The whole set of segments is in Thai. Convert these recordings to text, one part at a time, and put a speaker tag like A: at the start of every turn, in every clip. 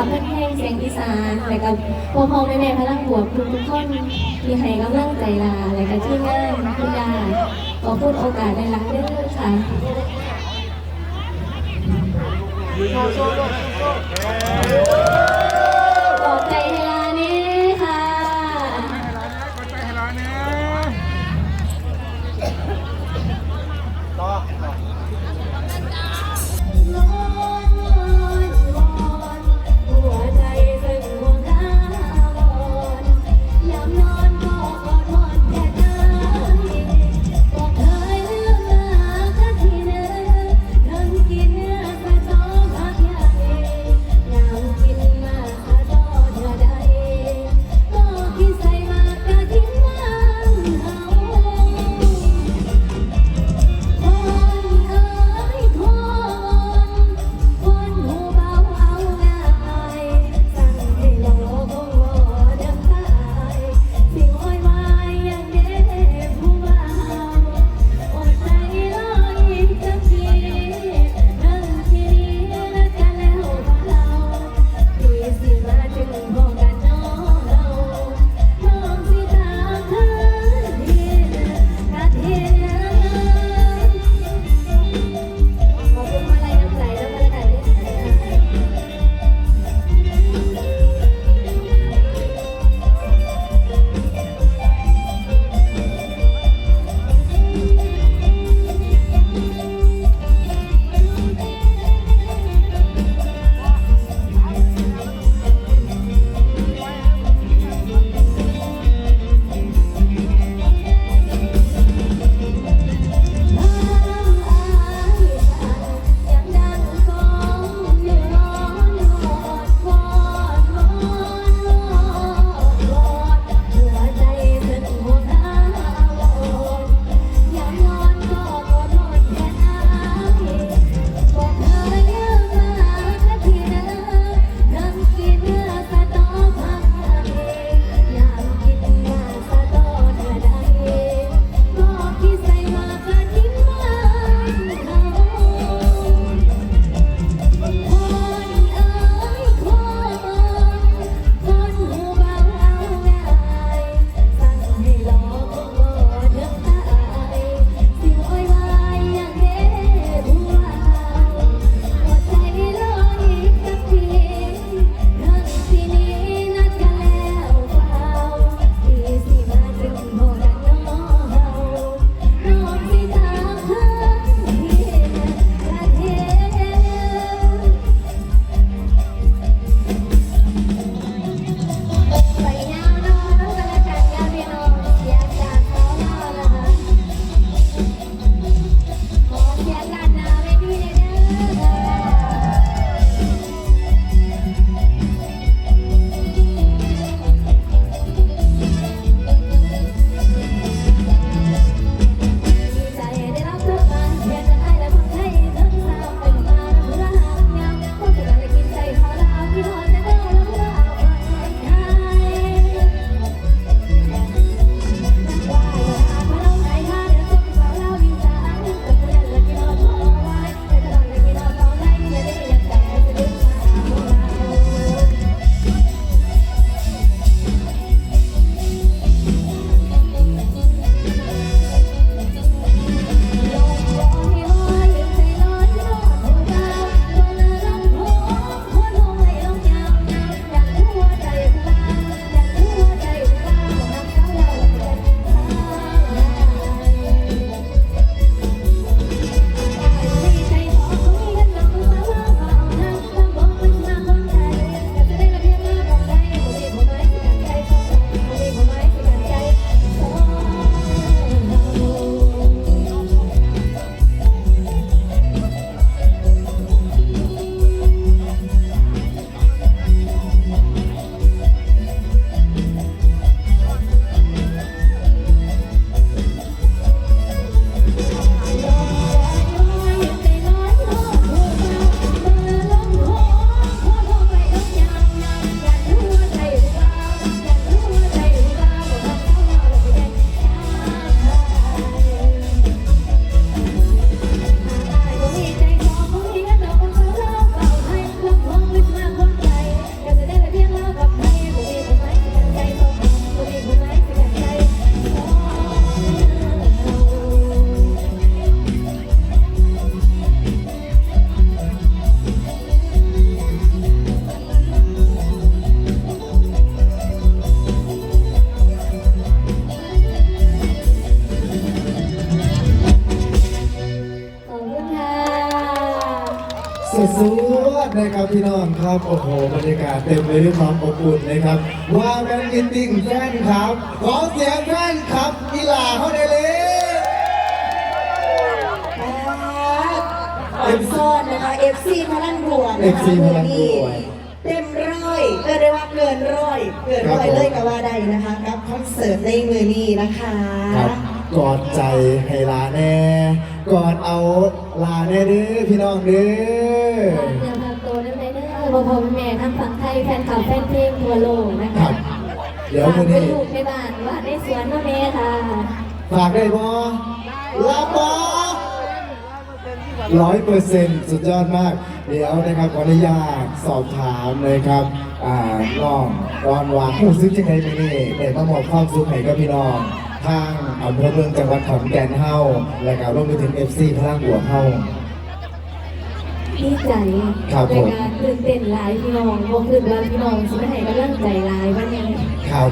A: ับเพื่อนให้เสียงอีสานแต่ก็พ่อพ่อแม่แม่พลังบวกทุกทุกคนที่ให้กำลังใจลาและก็ที่ง่ายคุณยาขอพูดโอกาสในรักเด้อค่ะโชว์โชโช สุด
B: ๆนะครับพี่น้องครับโอ้โหบรรยากาศเต็มไปด้วยความอบอุ่นนะครับว่าแมนมิตติ้งแฟนครับขอเสียงแฟนครับกีฬาเขาได้เลย
C: ออนซ่อนนะคะ FC พลังบวกนะคะ
B: FC พลังบวก
C: เต็มร้อยก็ได้ว่าเกินร้อยเกินร้อย
B: ครับผม
C: เลยก็ว่าได้นะคะกับคอนเสิร์ตในมือนี้นะคะ
B: ครับกอดใจให้ลาแน่กอดเอาลาแน่เด้อพี่น้องเด้อ
A: เรื่องทางตัวนั่นเลยเด้อพ่อพ่อแม่ทั้งฝั่งไทยแฟนคลับแฟนเพลงทั่วโลกนะ
B: ครั
A: คะ
B: บเดี๋ยว
A: ฝาก
B: มื้อ
A: เป็น
B: นี้
A: ลูกในบ้านว่าในสวนนะแม่ค่ะ
B: ฝากได้บ่รับบอร้อยเปอร์เซ็นต์สุดยอดมาก เดี๋ยวนะครับขออนุญาตสอบถามเลยครับ อ่าน้องตอนวางผู้ซื้อจังไงไปนี่ได้มามอบความสุขให้กับพี่น้องทางอำเภอเมืองจังหวัดขอนแก่นเฮาและก็รวมไปถึง FC พลังบวกเฮา
A: ดีใจ
B: ครับ
A: ใน
B: ผม
A: การตื่นเต้นหลายพี่น้องวงตื่นว่าพี่น้องสิมาให้กำลังใจหลายวันนี้
B: ครับ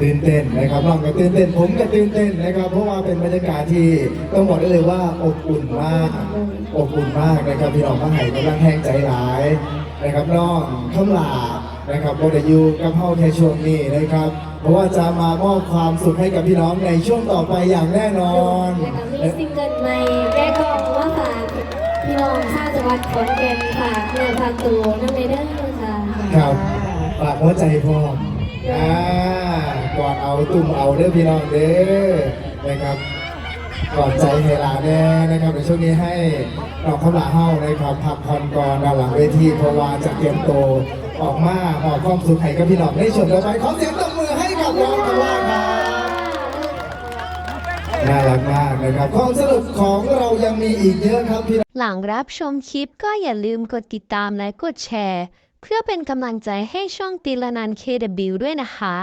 B: ตื่นเต้นนะครับน้องก็ตื่นเต้นผมก็ตื่นเต้นนะครับ เพราะว่าเป็นบรรยากาศที่ต้องบอกได้เลยว่าอบอุ่นมากอบอุ่นมากนะครับพี่น้องมาให้กำลังแห้งใจหลายนะครับน้องข้ามลานะครับโบไดอยูกับเฮาแค่ช่วงนี้นะครับ เพราะว่าจะมามอบความสุขให้กับพี่น้องในช่วงต่อไปอย่างแน่นอน
A: แล้วก็มีซิงเกิลใหม่แก้กองว่าฝาก พี่น้องชาวจังหวัดขอนแก่นฝากเนื้อฝากตัวนั่นเลยเด้อค่ะ
B: ครับฝากหัวใจพร้อมอ่าก่อนเอาตุ่มเอาเด้อพี่น้องเด้อนะครับก่อนใจเฮลาแน่นะครับในช่วงนี้ให้น้องข้าวหลาเฮ้านะครับพักผ่อนก่อนด้านหลังเวทีเพราะว่าจะเตรียมโตวออกมาหอบความสุขให้กับพี่น้องในช่วงต่อไปขอเสียงตบมือให้กับน้องข้าวหลาครับน่ารักมากนะครับ ความสนุกของเรายังมีอีกเยอะครับพี่
D: หลังรับชมคลิปก็อย่าลืมกดติดตามและกดแชร์ เพื่อเป็นกำลังใจให้ช่องตีละนัน KW ด้วยนะคะ